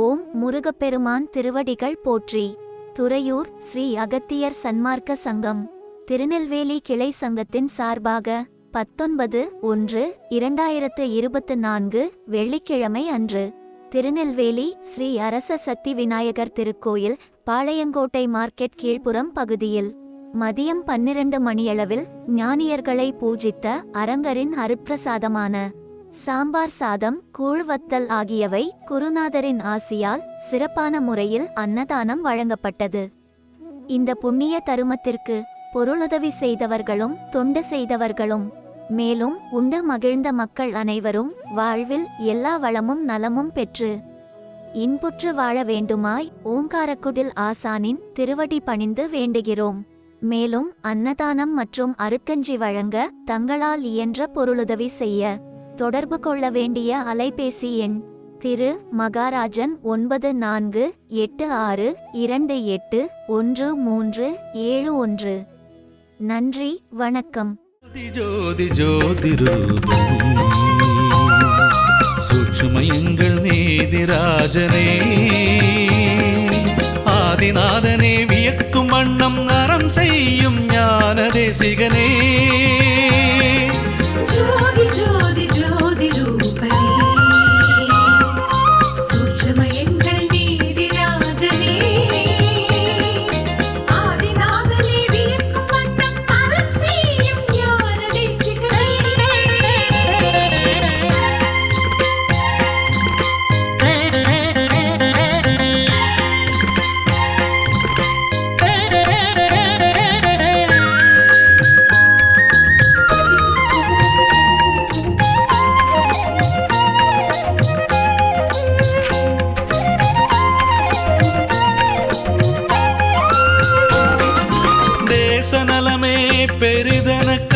ஓம் முருகப்பெருமான் திருவடிகள் போற்றி. துறையூர் ஸ்ரீ அகத்தியர் சன்மார்க்க சங்கம். திருநெல்வேலி கிளை சங்கத்தின் சார்பாக பத்தொன்பது ஒன்று இரண்டாயிரத்து இருபத்து நான்கு வெள்ளிக்கிழமை அன்று திருநெல்வேலி ஸ்ரீ அரச சக்தி விநாயகர் திருக்கோயில் பாளையங்கோட்டை மார்க்கெட் கீழ்ப்புறம் பகுதியில். மதியம் பன்னிரண்டு மணியளவில் ஞானியர்களை பூஜித்த அரங்கரின் அருப்பிரசாதமான சாம்பார் சாதம் கூழ்வத்தல் ஆகியவை குருநாதரின் ஆசியால் சிறப்பான முறையில் அன்னதானம் வழங்கப்பட்டது. இந்த புண்ணிய தருமத்திற்கு பொருளுதவி செய்தவர்களும் தொண்டு செய்தவர்களும் மேலும் உண்டு மகிழ்ந்த மக்கள் அனைவரும் வாழ்வில் எல்லா வளமும் நலமும் பெற்று இன்புற்று வாழ வேண்டுமாய் ஓங்காரக்குடில் ஆசானின் திருவடி பணிந்து வேண்டுகிறோம். மேலும் அன்னதானம் மற்றும் அருக்கஞ்சி வழங்க தங்களால் இயன்ற பொருளுதவி செய்ய தொடர்பு கொள்ள வேண்டிய அலைபேசி எண் திரு மகாராஜன் ஒன்பது நான்கு எட்டு ஆறு இரண்டு எட்டு ஒன்று மூன்று ஏழு ஒன்று. நன்றி வணக்கம். ஜோதி ஜோதி சூட்சுமயங்கள் நீதிராஜனே ஆதிநாதனே வியக்கும் வண்ணம் அறம் செய்யும் ஞான தேசிகனே. പെരുതനക്ക്